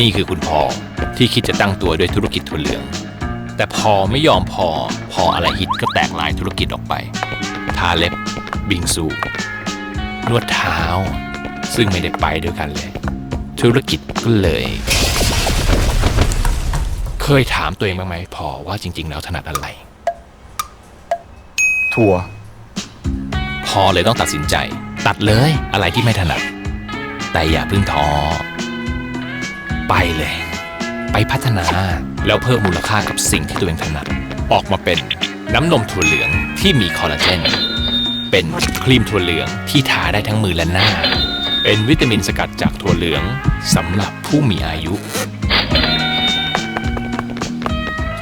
นี่คือคุณพอที่คิดจะตั้งตัวด้วยธุรกิจถั่วเหลือง แต่พอไม่ยอมพอ พออะไรฮิตก็แตกลายธุรกิจออกไป ทาเล็บ บิงซู นวดเท้า ซึ่งไม่ได้ไปด้วยกันเลย ธุรกิจก็เลย เคยถามตัวเองบ้างไหมพอว่าจริง ๆ แล้วถนัดอะไร ถั่ว พอเลยต้องตัดสินใจ ตัดเลยอะไรที่ไม่ถนัด แต่อย่าเพิ่งท้อ ไปเลย ไปพัฒนาแล้วเพิ่มมูลค่ากับสิ่งที่ตัวเองถนัด ออกมาเป็นน้ำนมถั่วเหลืองที่มีคอลลาเจน เป็นครีมถั่วเหลืองที่ทาได้ทั้งมือและหน้า เป็นวิตามินสกัดจากถั่วเหลืองสำหรับผู้มีอายุ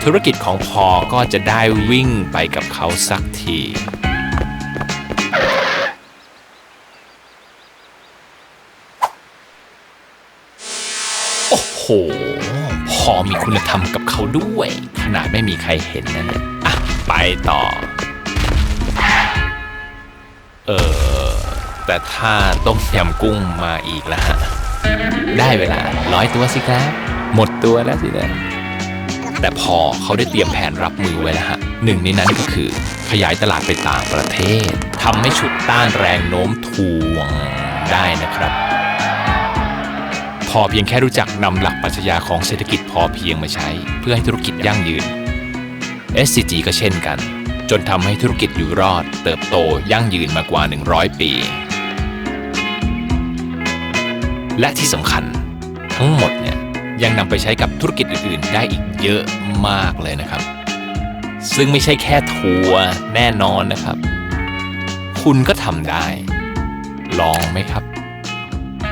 ธุรกิจของพอก็จะได้วิ่งไปกับเขาสักที พอมีคุณธรรมกับเขาด้วย ขนาดไม่มีใครเห็นนะเนี่ยอะ ไปต่อ เออ แต่ถ้าต้มยำกุ้งมาอีกแล้วฮะ ได้เวลาร้อยตัวสิครับ หมดตัวแล้วสินะแต่พอเขาได้เตรียมแผนรับมือไว้แล้วฮะหนึ่งในนั้นก็คือขยายตลาดไปต่างประเทศทำให้ฉุดต้านแรงโน้มถ่วงได้นะครับ อเพียงแค่รู้จักนำหลักปรัชญาของเศรษฐกิจพอเพียงมาใช้ เพื่อให้ธุรกิจยั่งยืน SCG ก็เช่นกัน จนทำให้ธุรกิจอยู่รอด เติบโตยั่งยืนมากว่า 100 ปี และที่สำคัญทั้งหมดเนี่ยยังนำไปใช้กับธุรกิจอื่นๆ ได้อีกเยอะมากเลยนะครับ ซึ่งไม่ใช่แค่ทัวร์แน่นอนนะครับ คุณก็ทำได้ ลองไหมครับ